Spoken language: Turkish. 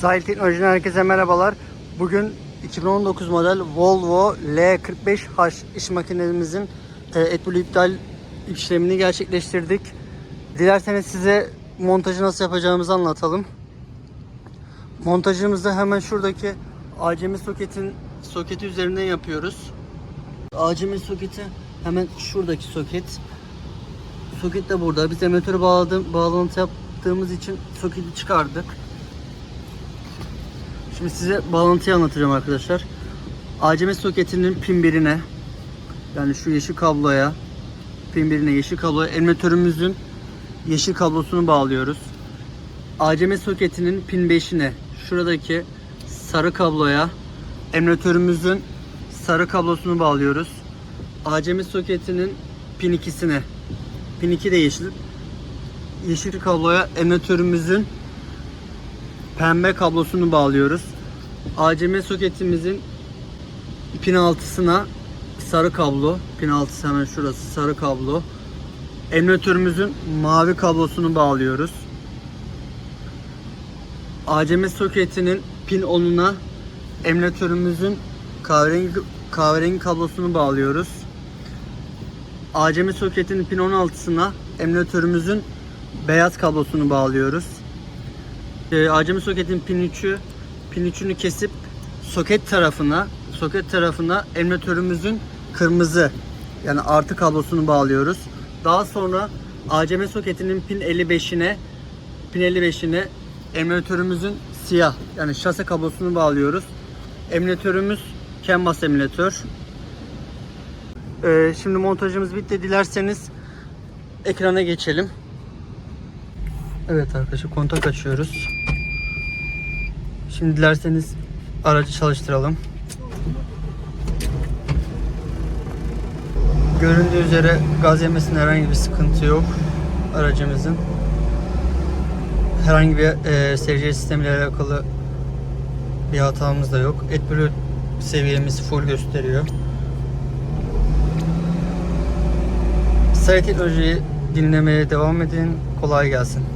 Sahil Teknoloji'den herkese merhabalar. Bugün 2019 model Volvo L45H iş makinemizin e, etbülü iptal işlemini gerçekleştirdik. Dilerseniz size montajı nasıl yapacağımızı anlatalım. Montajımızı hemen şuradaki acemi soketin soketi üzerinden yapıyoruz. Acemi soketi hemen şuradaki soket. Soket de burada. Biz emitörü bağladım, bağlantı yaptığımız için soketi çıkardık. Şimdi size bağlantıyı anlatacağım arkadaşlar. ACM soketinin pin birine yani şu yeşil kabloya pin birine yeşil kabloya emitörümüzün yeşil kablosunu bağlıyoruz. ACM soketinin pin 5'ine şuradaki sarı kabloya emitörümüzün sarı kablosunu bağlıyoruz. ACM soketinin pin 2'sine pin 2 de yeşil yeşil kabloya emitörümüzün pembe kablosunu bağlıyoruz. ACM soketimizin pin altısına sarı kablo, pin altısı hemen şurası sarı kablo. Emülatörümüzün mavi kablosunu bağlıyoruz. ACM soketinin pin 10'una emülatörümüzün kahverengi, kahverengi kablosunu bağlıyoruz. ACM soketinin pin 16'sına emülatörümüzün beyaz kablosunu bağlıyoruz. E, acemi soketin pin 3'ü pin 3'ünü kesip soket tarafına soket tarafına emülatörümüzün kırmızı yani artı kablosunu bağlıyoruz. Daha sonra acemi soketinin pin 55'ine pin 55'ine emülatörümüzün siyah yani şase kablosunu bağlıyoruz. Emülatörümüz CAN bus emülatör. Ee, şimdi montajımız bitti. Dilerseniz ekrana geçelim. Evet arkadaşlar kontak açıyoruz. Şimdi dilerseniz aracı çalıştıralım. Göründüğü üzere gaz yemesinde herhangi bir sıkıntı yok aracımızın. Herhangi bir e, SC sistemiyle alakalı bir hatamız da yok. AdBlue seviyemiz full gösteriyor. Sayı teknolojiyi dinlemeye devam edin. Kolay gelsin.